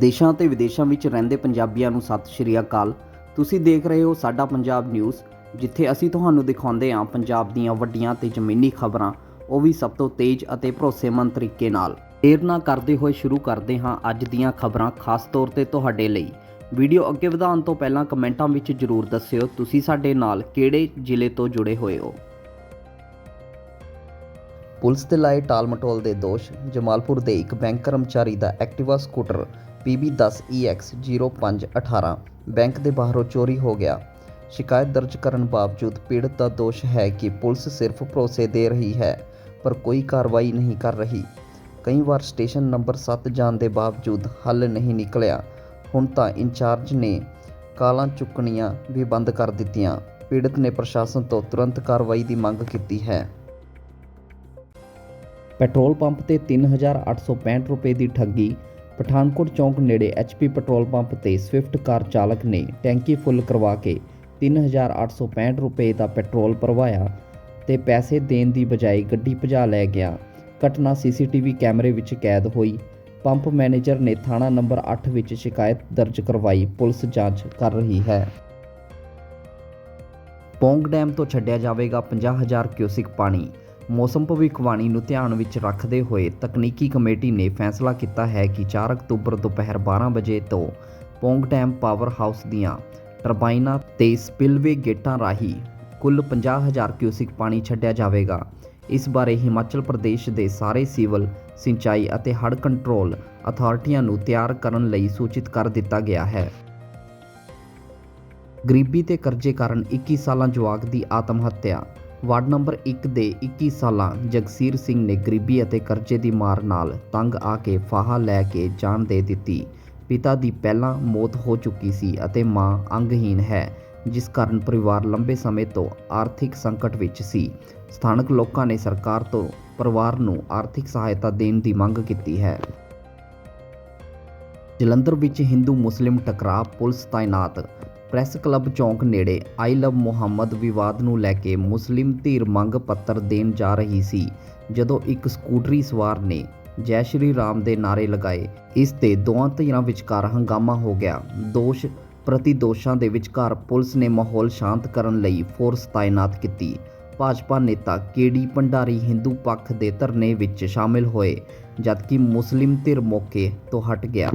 ਦੇਸ਼ਾਂ ਤੇ ਵਿਦੇਸ਼ਾਂ ਵਿੱਚ ਰਹਿੰਦੇ ਪੰਜਾਬੀਆਂ ਨੂੰ ਸਤਿ ਸ਼੍ਰੀ ਅਕਾਲ। ਤੁਸੀਂ ਦੇਖ ਰਹੇ ਹੋ ਸਾਡਾ ਪੰਜਾਬ ਨਿਊਜ਼, ਜਿੱਥੇ ਅਸੀਂ ਤੁਹਾਨੂੰ ਦਿਖਾਉਂਦੇ ਹਾਂ ਪੰਜਾਬ ਦੀਆਂ ਵੱਡੀਆਂ ਤੇ ਜ਼ਮੀਨੀ ਖਬਰਾਂ। ਉਹ ਵੀ ਸਭ ਤੋਂ ਤੇਜ਼ ਅਤੇ ਭਰੋਸੇਮੰਦ ਤਰੀਕੇ ਨਾਲ। ਦੇਰ ਨਾ ਕਰਦੇ ਹੋਏ ਸ਼ੁਰੂ ਕਰਦੇ ਹਾਂ ਅੱਜ ਦੀਆਂ ਖਬਰਾਂ, ਖਾਸ ਤੌਰ ਤੇ ਤੁਹਾਡੇ ਲਈ। ਵੀਡੀਓ ਅੱਗੇ ਵਧਾਉਣ ਤੋਂ ਪਹਿਲਾਂ ਕਮੈਂਟਾਂ ਵਿੱਚ ਜਰੂਰ ਦੱਸਿਓ, ਤੁਸੀਂ ਸਾਡੇ ਨਾਲ ਕਿਹੜੇ ਜ਼ਿਲ੍ਹੇ ਤੋਂ ਜੁੜੇ ਹੋਏ ਹੋ? ਪੁਲਿਸ ਦੇ ਲਾਏ ਟਾਲ-ਮਟੋਲ ਦੇ ਦੋਸ਼, ਜਮਾਲਪੁਰ ਦੇ ਇੱਕ ਬੈਂਕ ਕਰਮਚਾਰੀ ਦਾ ਐਕਟਿਵਾ ਸਕੂਟਰ PB10EX0518 ਬੈਂਕ ਦੇ ਬਾਹਰੋਂ ਚੋਰੀ ਹੋ ਗਿਆ। ਸ਼ਿਕਾਇਤ ਦਰਜ ਕਰਨ ਬਾਵਜੂਦ ਪੀੜਤ ਦਾ ਦੋਸ਼ ਹੈ ਕਿ ਪੁਲਿਸ ਸਿਰਫ ਭਰੋਸੇ ਦੇ ਰਹੀ ਹੈ, ਪਰ ਕੋਈ ਕਾਰਵਾਈ ਨਹੀਂ ਕਰ ਰਹੀ। ਕਈ ਵਾਰ ਸਟੇਸ਼ਨ ਨੰਬਰ 7 ਜਾਣ ਦੇ ਬਾਵਜੂਦ ਹੱਲ ਨਹੀਂ ਨਿਕਲਿਆ। ਹੁਣ ਤਾਂ ਇੰਚਾਰਜ ਨੇ ਕਾਲਾਂ ਚੁੱਕਣੀਆਂ ਵੀ ਬੰਦ ਕਰ ਦਿੱਤੀਆਂ। ਪੀੜਤ ਨੇ ਪ੍ਰਸ਼ਾਸਨ ਤੋਂ ਤੁਰੰਤ ਕਾਰਵਾਈ ਦੀ ਮੰਗ ਕੀਤੀ ਹੈ। ਪੈਟਰੋਲ ਪੰਪ ਤੇ 3865 ਰੁਪਏ ਦੀ ਠੱਗੀ। ਪਠਾਨਕੋਟ ਚੌਂਕ ਨੇੜੇ ਐਚਪੀ ਪੈਟਰੋਲ ਪੰਪ ਤੇ ਸਵਿਫਟ ਕਾਰ ਚਾਲਕ ਨੇ ਟੈਂਕੀ ਫੁੱਲ ਕਰਵਾ ਕੇ 3865 ਰੁਪਏ ਦਾ ਪੈਟਰੋਲ ਭਰਵਾਇਆ ਤੇ ਪੈਸੇ ਦੇਣ ਦੀ ਬਜਾਏ ਗੱਡੀ ਭਜਾ ਲੈ ਗਿਆ। ਘਟਨਾ ਸੀਸੀਟੀਵੀ ਕੈਮਰੇ ਵਿੱਚ ਕੈਦ ਹੋਈ। ਪੰਪ ਮੈਨੇਜਰ ਨੇ ਥਾਣਾ ਨੰਬਰ 8 ਵਿੱਚ ਸ਼ਿਕਾਇਤ ਦਰਜ ਕਰਵਾਈ। ਪੁਲਿਸ ਜਾਂਚ ਕਰ ਰਹੀ ਹੈ। ਪੌਂਗ ਡੈਮ ਤੋਂ ਛੱਡਿਆ ਜਾਵੇਗਾ 50000 ਕਿਊਸਿਕ ਪਾਣੀ। ਮੌਸਮ ਭਵਿੱਖਬਾਣੀ ਨੂੰ ਧਿਆਨ ਵਿੱਚ ਰੱਖਦੇ ਹੋਏ ਤਕਨੀਕੀ ਕਮੇਟੀ ਨੇ ਫੈਸਲਾ ਕੀਤਾ ਹੈ ਕਿ 4 ਅਕਤੂਬਰ ਦੁਪਹਿਰ 12 ਵਜੇ ਤੋਂ ਪੌਂਗ ਡੈਮ ਪਾਵਰ ਹਾਊਸ ਦੀਆਂ ਟਰਬਾਈਨਾਂ ਤੇ ਸਪਿਲਵੇ ਗੇਟਾਂ ਰਾਹੀਂ ਕੁੱਲ 50000 ਕਿਊਸਿਕ ਪਾਣੀ ਛੱਡਿਆ ਜਾਵੇਗਾ। ਇਸ ਬਾਰੇ ਹਿਮਾਚਲ ਪ੍ਰਦੇਸ਼ ਦੇ ਸਾਰੇ ਸਿਵਲ, ਸਿੰਚਾਈ ਅਤੇ ਹੜ੍ਹ ਕੰਟਰੋਲ ਅਥਾਰਟੀਆਂ ਨੂੰ ਤਿਆਰ ਕਰਨ ਲਈ ਸੂਚਿਤ ਕਰ ਦਿੱਤਾ ਗਿਆ ਹੈ। ਗਰੀਬੀ ਤੇ ਕਰਜ਼ੇ ਕਾਰਨ 21 ਸਾਲਾਂ ਜਵਾਕ ਦੀ ਆਤਮ ਹੱਤਿਆ ਵਾਰਡ ਨੰਬਰ 1 ਦੇ 21 ਸਾਲਾਂ ਜਗਸੀਰ ਸਿੰਘ ਨੇ ਗਰੀਬੀ ਅਤੇ ਕਰਜ਼ੇ ਦੀ ਮਾਰ ਨਾਲ ਤੰਗ ਆ ਕੇ ਫਾਹਾ ਲੈ ਕੇ ਜਾਨ ਦੇ ਦਿੱਤੀ। ਪਿਤਾ ਦੀ ਪਹਿਲਾਂ ਮੌਤ ਹੋ ਚੁੱਕੀ ਸੀ ਅਤੇ ਮਾਂ ਅੰਗਹੀਨ ਹੈ, ਜਿਸ ਕਾਰਨ ਪਰਿਵਾਰ ਲੰਬੇ ਸਮੇਂ ਤੋਂ ਆਰਥਿਕ ਸੰਕਟ ਵਿੱਚ ਸੀ। ਸਥਾਨਕ ਲੋਕਾਂ ਨੇ ਸਰਕਾਰ ਤੋਂ ਪਰਿਵਾਰ ਨੂੰ ਆਰਥਿਕ ਸਹਾਇਤਾ ਦੇਣ ਦੀ ਮੰਗ ਕੀਤੀ ਹੈ। ਜਲੰਧਰ ਵਿੱਚ ਹਿੰਦੂ ਮੁਸਲਿਮ ਟਕਰਾਅ ਪੁਲਿਸ ਤਾਇਨਾਤ ਪ੍ਰੈਸ ਕਲੱਬ ਚੌਂਕ ਨੇੜੇ ਆਈ ਲਵ ਮੁਹੰਮਦ ਵਿਵਾਦ ਨੂੰ ਲੈ ਕੇ ਮੁਸਲਿਮ ਧਿਰ ਮੰਗ ਪੱਤਰ ਦੇਣ ਜਾ ਰਹੀ ਸੀ, ਜਦੋਂ ਇੱਕ ਸਕੂਟਰੀ ਸਵਾਰ ਨੇ ਜੈ ਸ਼੍ਰੀ ਰਾਮ ਦੇ ਨਾਰੇ ਲਗਾਏ। ਇਸ ਤੇ ਦੋਵਾਂ ਧਿਰਾਂ ਵਿਚਕਾਰ ਹੰਗਾਮਾ ਹੋ ਗਿਆ। ਦੋਸ਼ ਪ੍ਰਤੀ ਦੋਸ਼ਾਂ ਦੇ ਵਿਚਕਾਰ ਪੁਲਿਸ ਨੇ ਮਾਹੌਲ ਸ਼ਾਂਤ ਕਰਨ ਲਈ ਫੋਰਸ ਤਾਇਨਾਤ ਕੀਤੀ। ਭਾਜਪਾ ਨੇਤਾ ਕੇਡੀ ਭੰਡਾਰੀ ਹਿੰਦੂ ਪੱਖ ਦੇ ਧਰਨੇ ਵਿੱਚ ਸ਼ਾਮਿਲ ਹੋਏ, ਜਦਕਿ ਮੁਸਲਿਮ ਧਿਰ ਮੌਕੇ ਤੋਂ ਹਟ ਗਿਆ।